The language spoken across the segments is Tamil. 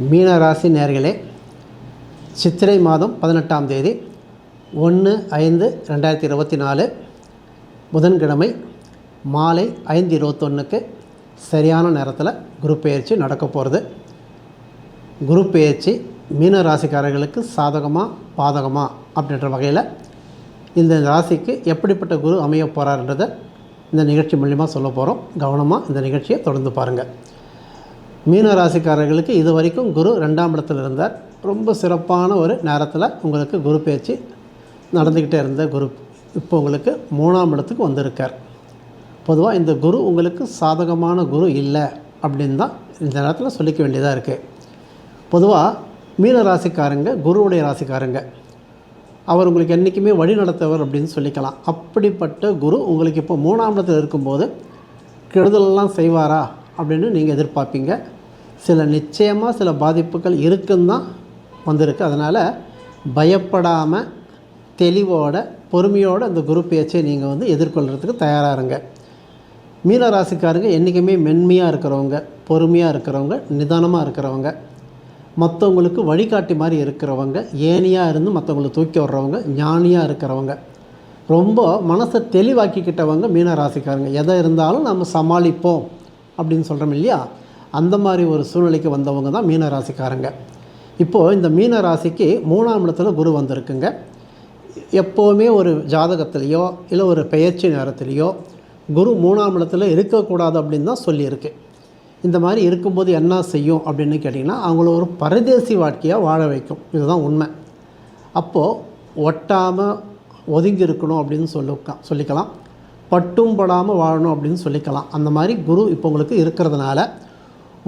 மீன ராசி நேர்களே சித்திரை மாதம் பதினெட்டாம் தேதி ஒன்று ஐந்து ரெண்டாயிரத்தி இருபத்தி நாலு புதன்கிழமை மாலை ஐந்து இருபத்தொன்றுக்கு சரியான நேரத்தில் குரு பெயர்ச்சி நடக்க போகிறது குரு பயிற்சி மீன ராசிக்காரர்களுக்கு சாதகமாக பாதகமா அப்படின்ற வகையில் இந்த ராசிக்கு எப்படிப்பட்ட குரு அமைய போகிறாருன்றதை இந்த நிகழ்ச்சி மூலிமா சொல்ல போகிறோம் கவனமாக இந்த நிகழ்ச்சியை தொடர்ந்து பாருங்கள் மீன ராசிக்காரர்களுக்கு இது வரைக்கும் குரு ரெண்டாம் இடத்துல இருந்தார். ரொம்ப சிறப்பான ஒரு நேரத்தில் உங்களுக்கு குரு பேச்சு நடந்துக்கிட்டே இருந்த குரு இப்போ உங்களுக்கு மூணாம் இடத்துக்கு வந்திருக்கார். பொதுவாக இந்த குரு உங்களுக்கு சாதகமான குரு இல்லை அப்படின்னு தான் இந்த நேரத்தில் சொல்லிக்க வேண்டியதாக இருக்குது பொதுவாக மீன ராசிக்காரங்க குருவுடைய ராசிக்காரங்க அவர் உங்களுக்கு என்றைக்குமே வழி நடத்தவர் அப்படின்னு சொல்லிக்கலாம். அப்படிப்பட்ட குரு உங்களுக்கு இப்போ மூணாம் இடத்தில் இருக்கும்போது கெடுதலெல்லாம் செய்வாரா? அப்படின்னு நீங்கள் எதிர்பார்ப்பீங்க. சில நிச்சயமாக சில பாதிப்புகள் இருக்குன்னு தான் வந்திருக்கு. அதனால் பயப்படாமல் தெளிவோட பொறுமையோடு அந்த குரு பேச்சை நீங்கள் வந்து எதிர்கொள்கிறதுக்கு தயாராக இருங்க. மீன ராசிக்காரங்க என்றைக்குமே மென்மையாக இருக்கிறவங்க பொறுமையாக இருக்கிறவங்க நிதானமாக இருக்கிறவங்க. மற்றவங்களுக்கு வழிகாட்டி மாதிரி இருக்கிறவங்க ஏனியாக இருந்து மற்றவங்களை தூக்கி விடுறவங்க ஞானியாக இருக்கிறவங்க. ரொம்ப மனசை தெளிவாக்கிக்கிட்டவங்க மீன ராசிக்காரங்க. எதை இருந்தாலும் நம்ம சமாளிப்போம். அப்படின்னு சொல்கிறோம் இல்லையா? அந்த மாதிரி ஒரு சூழ்நிலைக்கு வந்தவங்க தான் மீன ராசிக்காரங்க. இப்போது இந்த மீன ராசிக்கு மூணாம் இடத்துல குரு வந்திருக்குங்க. எப்போவுமே ஒரு ஜாதகத்திலேயோ இல்லை ஒரு பெயர்ச்சி நேரத்துலேயோ குரு மூணாம் இடத்துல இருக்கக்கூடாது அப்படின்னு தான் சொல்லியிருக்கு. இந்த மாதிரி இருக்கும்போது என்ன செய்யும் அப்படின்னு கேட்டிங்கன்னா அவங்கள ஒரு பரதேசி வாழ்க்கையாக வாழ வைக்கும். இதுதான் உண்மை. அப்போது ஒட்டாமல் ஒதுங்கி இருக்கணும் அப்படின்னு சொல்லிக்க சொல்லிக்கலாம். பட்டும் படாமல் வாழணும் அப்படின்னு சொல்லிக்கலாம். அந்த மாதிரி குரு இப்போ உங்களுக்கு இருக்கிறதுனால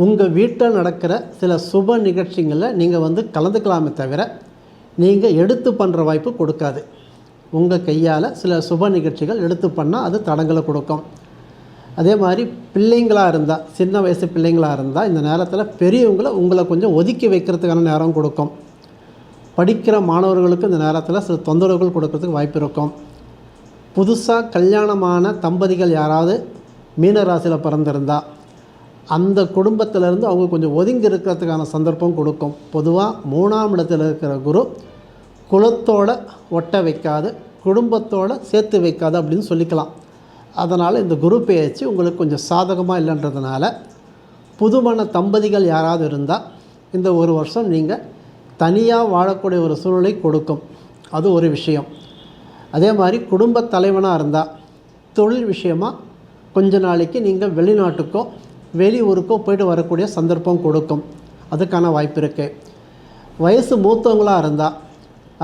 உங்கள் வீட்டில் நடக்கிற சில சுப நிகழ்ச்சிகளில் நீங்கள் வந்து கலந்துக்கலாமே தவிர நீங்கள் எடுத்து பண்ணுற வாய்ப்பு கொடுக்காது. உங்கள் கையால் சில சுப நிகழ்ச்சிகள் எடுத்து பண்ணால் அது தடங்களை கொடுக்கும். அதே மாதிரி பிள்ளைங்களாக இருந்தால் சின்ன வயசு பிள்ளைங்களாக இருந்தால் இந்த நேரத்தில் பெரியவங்களை உங்களை கொஞ்சம் ஒதுக்கி வைக்கிறதுக்கான நேரம் கொடுக்கும். படிக்கிற மாணவர்களுக்கு இந்த நேரத்தில் சில தொந்தரவுகள் கொடுக்கறதுக்கு வாய்ப்பு இருக்கும். புதுசாக கல்யாணமான தம்பதிகள் யாராவது மீனராசியில் பிறந்திருந்தால் அந்த குடும்பத்திலேருந்து அவங்க கொஞ்சம் ஒதுங்கி இருக்கிறதுக்கான சந்தர்ப்பம் கொடுக்கும். பொதுவாக மூணாம் இடத்துல இருக்கிற குரு குலத்தோட ஒட்ட வைக்காது குடும்பத்தோடு சேர்த்து வைக்காது அப்படின்னு சொல்லிக்கலாம். அதனால் இந்த குரு பேச்சு உங்களுக்கு கொஞ்சம் சாதகமாக இல்லைன்றதுனால புதுமண தம்பதிகள் யாராவது இருந்தால் இந்த ஒரு வருஷம் நீங்கள் தனியாக வாழக்கூடிய ஒரு சூழ்நிலை கொடுக்கும். அது ஒரு விஷயம். அதே மாதிரி குடும்ப தலைவனாக இருந்தால் தொழில் விஷயமாக கொஞ்ச நாளைக்கு நீங்கள் வெளிநாட்டுக்கோ வெளியூருக்கோ போயிட்டு வரக்கூடிய சந்தர்ப்பம் கொடுக்கும். அதுக்கான வாய்ப்பு இருக்குது வயசு மூத்தவங்களாக இருந்தால்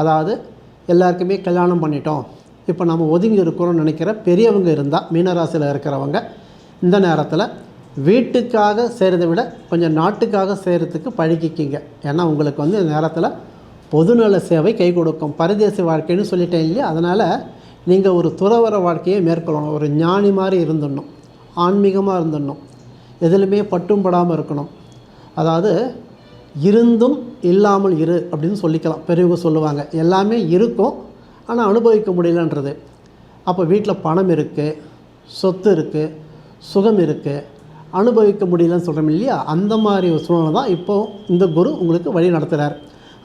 அதாவது எல்லாருக்குமே கல்யாணம் பண்ணிட்டோம். இப்போ நம்ம ஒதுங்கி இருக்கிறோம்னு நினைக்கிற பெரியவங்க இருந்தால் மீனராசியில் இருக்கிறவங்க இந்த நேரத்தில் வீட்டுக்காக செய்கிறத விட கொஞ்சம் நாட்டுக்காக செய்கிறதுக்கு பழகிக்கிங்க. ஏன்னா உங்களுக்கு வந்து இந்த நேரத்தில் பொதுநல சேவை கை கொடுக்கும். பரதேசி வாழ்க்கைன்னு சொல்லிட்டேன் இல்லையா? அதனால் நீங்கள் ஒரு துறவர வாழ்க்கையை மேற்கொள்ளணும். ஒரு ஞானி மாதிரி இருந்துடணும். ஆன்மீகமாக இருந்துடணும். எதுலையுமே பட்டும் படாமல் இருக்கணும். அதாவது இருந்தும் இல்லாமல் இரு அப்படின்னு சொல்லிக்கலாம். பெரியவங்க சொல்லுவாங்க. எல்லாமே இருக்கும். ஆனால் அனுபவிக்க முடியலன்றது. அப்போ வீட்டில் பணம் இருக்குது சொத்து இருக்குது சுகம் இருக்குது அனுபவிக்க முடியலன்னு சொல்கிறோம் இல்லையா? அந்த மாதிரி ஒரு சூழ்நிலை தான் இப்போது இந்த குரு உங்களுக்கு வழி நடத்துகிறார்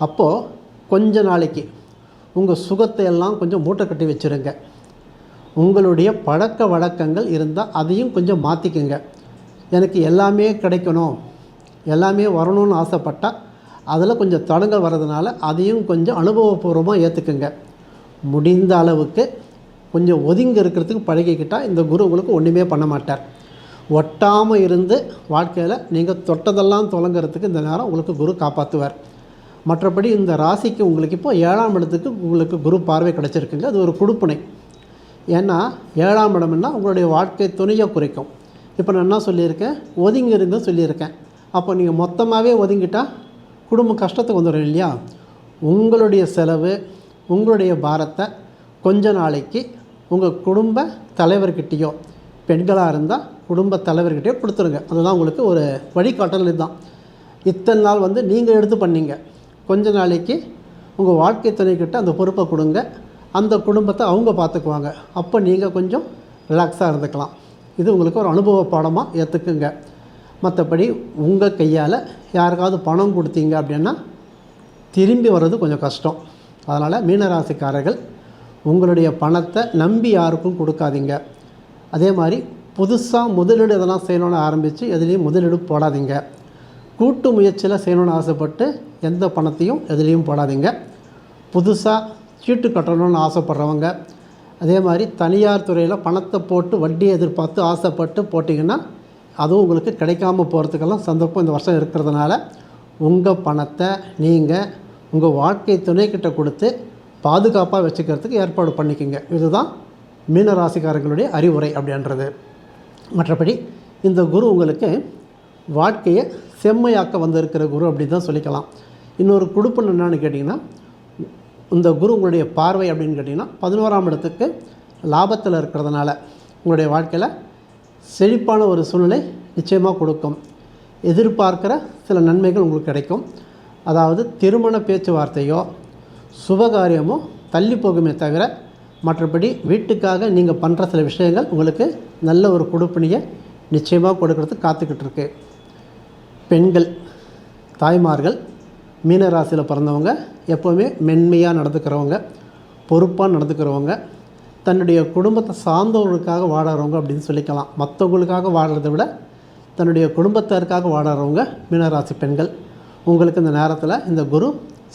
அப்போது கொஞ்ச நாளைக்கு உங்கள் சுகத்தை எல்லாம் கொஞ்சம் மூட்டை கட்டி வச்சுருங்க. உங்களுடைய பழக்க வழக்கங்கள் இருந்தால் அதையும் கொஞ்சம் மாற்றிக்குங்க எனக்கு எல்லாமே கிடைக்கணும். எல்லாமே வரணும்னு ஆசைப்பட்டால் அதில் கொஞ்சம் தடங்கள் வர்றதுனால அதையும் கொஞ்சம் அனுபவபூர்வமாக ஏற்றுக்குங்க முடிந்த அளவுக்கு கொஞ்சம் ஒதுங்கி இருக்கிறதுக்கு பழகிக்கிட்டால் இந்த குரு உங்களுக்கு ஒன்றுமே பண்ண மாட்டார். ஒட்டாமல் இருந்து வாழ்க்கையில் நீங்கள் தொட்டதெல்லாம் தொடங்கிறதுக்கு இந்த நேரம் உங்களுக்கு குரு காப்பாற்றுவார் மற்றபடி இந்த ராசிக்கு உங்களுக்கு இப்போ ஏழாம் இடத்துக்கு உங்களுக்கு குரு பார்வை கிடச்சிருக்குங்க. அது ஒரு கொடுப்பனை. ஏன்னா ஏழாம் இடம்னா உங்களுடைய வாழ்க்கை துணையை குறைக்கும். இப்போ நான் என்ன சொல்லியிருக்கேன்? ஒதுங்கி இருங்க சொல்லியிருக்கேன். அப்போ நீங்கள் மொத்தமாகவே ஒதுங்கிட்டால் குடும்ப கஷ்டத்துக்கு வந்துடும் இல்லையா? உங்களுடைய செலவு உங்களுடைய பாரத்தை கொஞ்ச நாளைக்கு உங்கள் குடும்ப தலைவர்கிட்டேயோ பெண்களாக இருந்தால் குடும்ப தலைவர்கிட்டயோ கொடுத்துருங்க. அதுதான் உங்களுக்கு ஒரு வழிகாட்டல் இதுதான். இத்தனை நாள் வந்து நீங்கள் எடுத்து பண்ணீங்க. கொஞ்ச நாளைக்கு உங்கள் வாழ்க்கை துணைக்கிட்ட அந்த பொறுப்பை கொடுங்க. அந்த குடும்பத்தை அவங்க பார்த்துக்குவாங்க. அப்போ நீங்கள் கொஞ்சம் ரிலாக்ஸாக இருந்துக்கலாம். இது உங்களுக்கு ஒரு அனுபவ பாடமாக ஏற்றுக்குங்க மற்றபடி உங்கள் கையால் யாருக்காவது பணம் கொடுத்தீங்க அப்படின்னா திரும்பி வர்றது கொஞ்சம் கஷ்டம். அதனால் மீனராசிக்காரர்கள் உங்களுடைய பணத்தை நம்பி யாருக்கும் கொடுக்காதீங்க. அதே மாதிரி புதுசாக முதலீடு இதெல்லாம் செய்யணும்னு ஆரம்பித்து எதுலேயும் முதலீடு போடாதீங்க. கூட்டு முயற்சியில் செய்யணும்னு ஆசைப்பட்டு எந்த பணத்தையும் எதுலேயும் போடாதீங்க. புதுசாக சீட்டு கட்டணும்னு ஆசைப்பட்றவங்க அதே மாதிரி தனியார் துறையில் பணத்தை போட்டு வட்டியை எதிர்பார்த்து ஆசைப்பட்டு போட்டிங்கன்னா அதுவும் உங்களுக்கு கிடைக்காம போகிறதுக்கெல்லாம் சந்தர்ப்பம் இந்த வருஷம் இருக்கிறதுனால உங்கள் பணத்தை நீங்கள் உங்கள் வாழ்க்கை துணைக்கிட்ட கொடுத்து பாதுகாப்பாக வச்சுக்கிறதுக்கு ஏற்பாடு பண்ணிக்கோங்க. இதுதான் மீன ராசிக்காரங்களுடைய அறிவுரை அப்படின்றது. மற்றபடி இந்த குரு உங்களுக்கு வாழ்க்கையை செம்மையாக்க வந்திருக்கிற குரு அப்படின்னு தான் சொல்லிக்கலாம். இன்னொரு குடுப்பன் என்னன்னு கேட்டிங்கன்னா இந்த குரு உங்களுடைய பார்வை அப்படின்னு கேட்டிங்கன்னா பதினோராம் இடத்துக்கு லாபத்தில் இருக்கிறதுனால உங்களுடைய வாழ்க்கையில் செழிப்பான ஒரு சூழ்நிலை நிச்சயமாக கொடுக்கும். எதிர்பார்க்கிற சில நன்மைகள் உங்களுக்கு கிடைக்கும். அதாவது திருமண பேச்சுவார்த்தையோ சுபகாரியமோ தள்ளி போகுமே தவிர மற்றபடி வீட்டுக்காக நீங்கள் பண்ணுற சில விஷயங்கள் உங்களுக்கு நல்ல ஒரு கொடுப்பினியை நிச்சயமாக கொடுக்கறதுக்கு காத்துக்கிட்டு இருக்குது பெண்கள் தாய்மார்கள் மீனராசியில் பிறந்தவங்க எப்போவுமே மென்மையாக நடந்துக்கிறவங்க பொறுப்பாக நடந்துக்கிறவங்க தன்னுடைய குடும்பத்தை சார்ந்தவர்களுக்காக வாழறவங்க அப்படின்னு சொல்லிக்கலாம். மற்றவங்களுக்காக வாழறதை விட தன்னுடைய குடும்பத்தாருக்காக வாழறவங்க மீனராசி பெண்கள். உங்களுக்கு இந்த நேரத்தில் இந்த குரு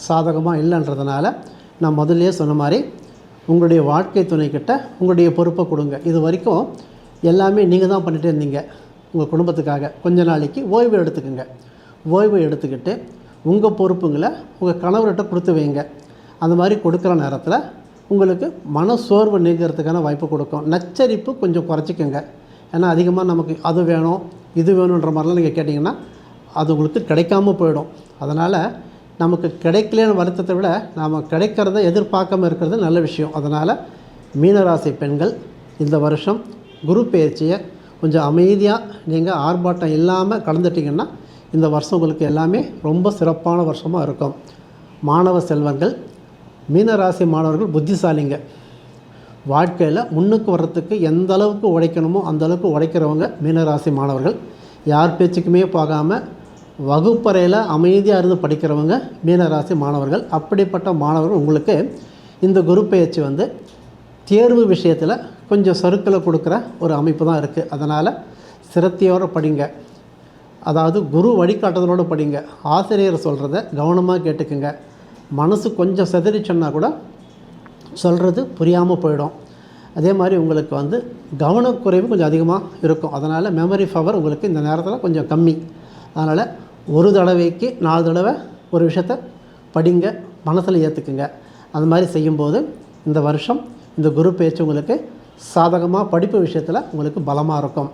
சாதகமாக இல்லைன்றதுனால நான் முதல்லையே சொன்ன மாதிரி உங்களுடைய வாழ்க்கை துணைக்கிட்ட உங்களுடைய பொறுப்பை கொடுங்க. இது வரைக்கும் எல்லாமே நீங்கள் தான் பண்ணிகிட்டே இருந்தீங்க. உங்கள் குடும்பத்துக்காக கொஞ்ச நாளைக்கு ஓய்வு எடுத்துக்கோங்க. ஓய்வு எடுத்துக்கிட்டு உங்கள் பொறுப்புங்களை உங்கள் கணவர்கிட்ட கொடுத்து வைங்க. அந்த மாதிரி கொடுக்குற நேரத்தில் உங்களுக்கு மன சோர்வு நீங்கிறதுக்கான வாய்ப்பு கொடுக்கும். நச்சரிப்பு கொஞ்சம் குறைச்சிக்கோங்க. ஏன்னா அதிகமாக நமக்கு அது வேணும் இது வேணுன்ற மாதிரிலாம் நீங்கள் கேட்டிங்கன்னா அது உங்களுக்கு கிடைக்காம போயிடும். அதனால் நமக்கு கிடைக்கலன்னு வருத்தத்தை விட நாம் கிடைக்கிறத எதிர்பார்க்காம இருக்கிறது நல்ல விஷயம். அதனால் மீனராசி பெண்கள் இந்த வருஷம் குரு பயிற்சியை கொஞ்சம் அமைதியாக நீங்கள் ஆர்ப்பாட்டம் இல்லாமல் கலந்துட்டிங்கன்னா இந்த வருஷம் உங்களுக்கு எல்லாமே ரொம்ப சிறப்பான வருஷமாக இருக்கும். மாணவ செல்வங்கள் மீனராசி மாணவர்கள் புத்திசாலிங்க. வாழ்க்கையில் முன்னுக்கு வர்றதுக்கு எந்த அளவுக்கு உழைக்கணுமோ அந்த அளவுக்கு உழைக்கிறவங்க மீனராசி மாணவர்கள். யார் பேச்சுக்குமே போகாமல் வகுப்பறையில் அமைதியாக இருந்து படிக்கிறவங்க மீனராசி மாணவர்கள். அப்படிப்பட்ட மாணவர்கள் உங்களுக்கு இந்த குரு பயிற்சி வந்து தேர்வு விஷயத்தில் கொஞ்சம் சருக்களை கொடுக்குற ஒரு அமைப்பு தான் இருக்குது அதனால் சிரத்தையோடு படிங்க. அதாவது குரு வழிகாட்டுதலோடு படிங்க. ஆசிரியர் சொல்கிறத கவனமாக கேட்டுக்குங்க. மனசு கொஞ்சம் செதறிச்சோன்னா கூட சொல்கிறது புரியாமல் போயிடும். அதே மாதிரி உங்களுக்கு வந்து கவனக்குறைவு கொஞ்சம் அதிகமாக இருக்கும். அதனால் மெமரி பவர் உங்களுக்கு இந்த நேரத்தில் கொஞ்சம் கம்மி. அதனால் ஒரு தடவைக்கு நாலு தடவை ஒரு விஷயத்த படிங்க. மனசில் ஏற்றுக்குங்க அந்த மாதிரி செய்யும்போது இந்த வருஷம் இந்த குரு பேச்சு உங்களுக்கு சாதகமாக படிப்பு விஷயத்தில் உங்களுக்கு பலமாக இருக்கும்.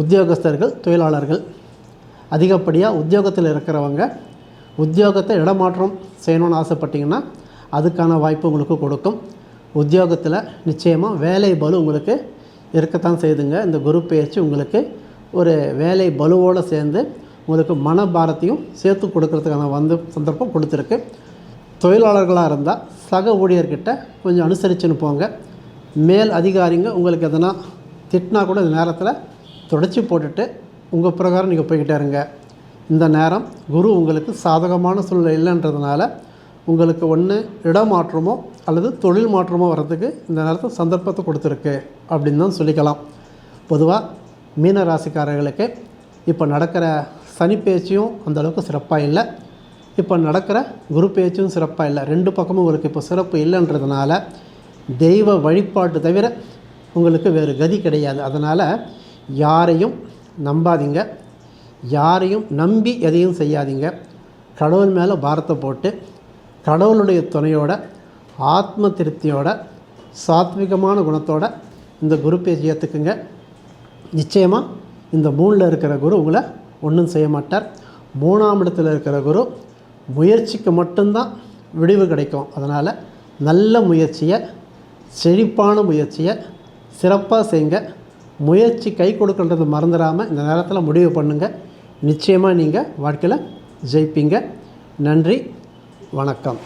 உத்தியோகஸ்தர்கள் தொழிலாளர்கள். அதிகப்படியாக உத்தியோகத்தில் இருக்கிறவங்க உத்தியோகத்தை இடமாற்றம் செய்யணும்னு ஆசைப்பட்டீங்கன்னா அதுக்கான வாய்ப்பு உங்களுக்கு கொடுக்கும். உத்தியோகத்தில் நிச்சயமாக வேலை பலு உங்களுக்கு இருக்கத்தான் செய்துங்க. இந்த குரு பயிற்சி உங்களுக்கு ஒரு வேலை பலுவோடு சேர்ந்து உங்களுக்கு மனபாரத்தையும் சேர்த்து கொடுக்கறதுக்கான வந்து சந்தர்ப்பம் கொடுத்துருக்கு. தொழிலாளர்களாக இருந்தால் சக ஊழியர்கிட்ட கொஞ்சம் அனுசரிச்சுன்னு போங்க. மேல் அதிகாரிங்க உங்களுக்கு எதனா திட்டினா கூட இந்த நேரத்தில் தொடச்சி போட்டுட்டு உங்கள் பிரகாரம் நீங்கள் போய்கிட்டே இருங்க. இந்த நேரம் குரு உங்களுக்கு சாதகமான சூழ்நிலை இல்லைன்றதுனால உங்களுக்கு ஒன்று இடம் மாற்றமோ அல்லது தொழில் மாற்றமோ வர்றதுக்கு இந்த நேரத்தில் சந்தர்ப்பத்தை கொடுத்துருக்கு அப்படின்னு தான் சொல்லிக்கலாம். பொதுவாக மீன ராசிக்காரர்களுக்கு இப்போ நடக்கிற சனி பேச்சியும் அந்தளவுக்கு சிறப்பாக இல்லை. இப்போ நடக்கிற குரு பேச்சும் சிறப்பாக இல்லை. ரெண்டு பக்கமும் உங்களுக்கு இப்போ சிறப்பு இல்லைன்றதுனால தெய்வ வழிபாட்டு தவிர உங்களுக்கு வேறு கதி கிடையாது. அதனால் யாரையும் நம்பாதீங்க. யாரையும் நம்பி எதையும் செய்யாதீங்க. கடவுள் மேலே பாரத்தை போட்டு கடவுளுடைய துணையோட ஆத்ம திருப்தியோட சாத்விகமான குணத்தோட இந்த குரு பேச்சு ஏற்றுக்குங்க நிச்சயமாக இந்த மூணில் இருக்கிற குரு உங்களை ஒன்றும் செய்ய மாட்டார். மூணாம் இடத்தில் இருக்கிற குரு முயற்சிக்கு மட்டும்தான் விடிவு கிடைக்கும். அதனால் நல்ல முயற்சியை செழிப்பான முயற்சியை சிறப்பாக செய்யுங்க. முயற்சி கை கொடுக்கன்றது மறந்துடாமல் இந்த நேரத்தில் முடிவு பண்ணுங்கள் நிச்சயமாக நீங்கள் வாழ்க்கையில் ஜெயிப்பீங்க. நன்றி. வணக்கம்.